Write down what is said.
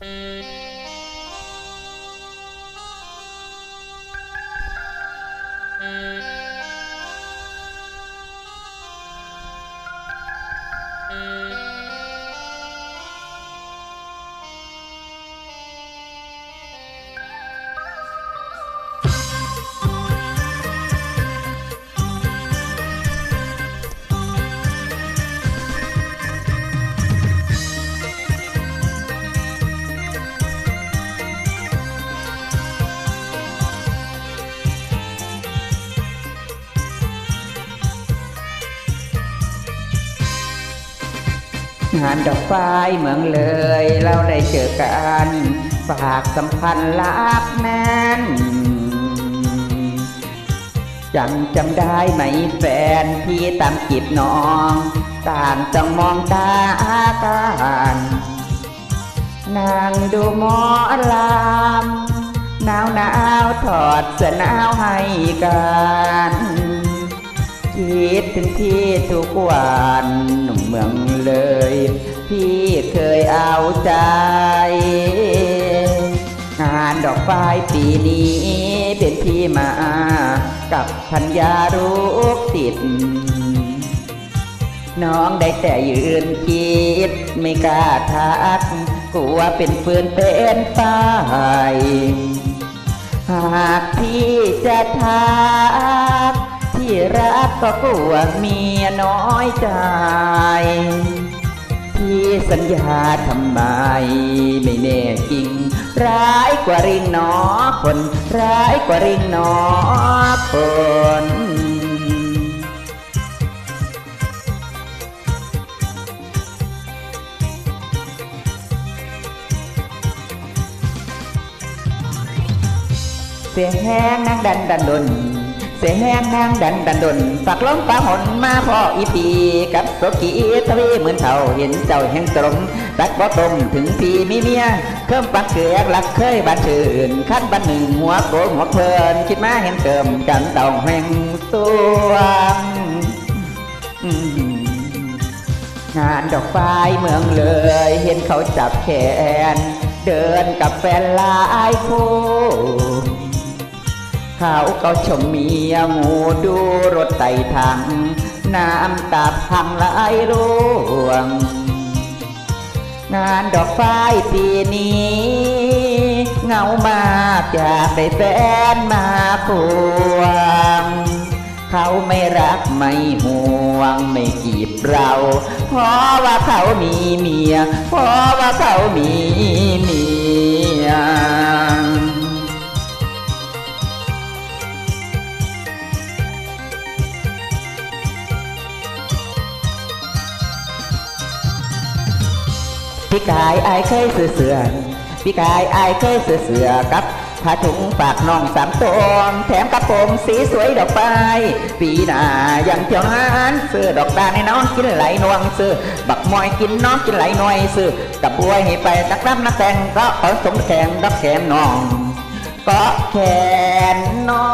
Música งานดอกไฟเมืองเลย เราได้เจอกันฝากสัมพันธ์รักแน่นจังจำได้ไหมแฟนที่ตามจีบน้องต่างจ้องมองตากันนางดูหมอลามหนาวหนาวถอดเสื้อหนาวให้กันคิด ถึงที่ทุกวันหมเมืองเลย พี่เคยเอาใจ งานดอกไฟปีนี้เป็นที่มา กับพันยารุกติด น้องได้แต่ยืนคิด ไม่กล้าทักกลัวเป็นฟืนเป็นไฟหากพี่จะทัก รักก็กลัวเมียน้อยใจ พี่สัญญาทำไม ไม่แน่จริง ร้ายกว่าริงหนอคน ร้ายกว่าริงหนอคนเสียงแห้งนางดันดันดน เสียแห้งนางดันดันดนฝากล้มฟ้าหนมาพ่ออีพีกับโสกีทวีเหมือนเท่าเห็นเจ้าแห่งตรงรักบ่ตรงถึงพี่มีเมียเคริ่มปักเกือกหลักเคยบานชื่นขั้นบันหนึ่งหัวโกงหัวเพลินคิดมาเห็นเกิมกันเต่าแห่งสวงงานดอกไฟเมืองเลย เห็นเขาจับแขน เดินกับแฟนลายคู่ เขาก็ชมเมียหมูดูรถไต่ทาง น้ำตาพังไหลร่วง งานดอกไฟปีนี้ เงามากอยากได้แฟนมาควง เขาไม่รักไม่ห่วงไม่จีบเราเพราะว่าเขามีเมียเพราะว่าเขามีเมีย พี่กายอายเคยเสือเสือพี่กายอายเคยเสือเสือกับผ้าถุงฝากน้องสามตวงแถมกระโปรงสีสวยดอกไม้ปีหน้ายังเที่ยวงานเสื้อดอกตาในน้องกินไหลนวงเสื้อบักมอยกินน้องกินไหลหน่อยเสื้อกับบวยให้ไปตักน้ำนักแต่งก็ผสมแข่งดับแขนน้องก็แขนน้อง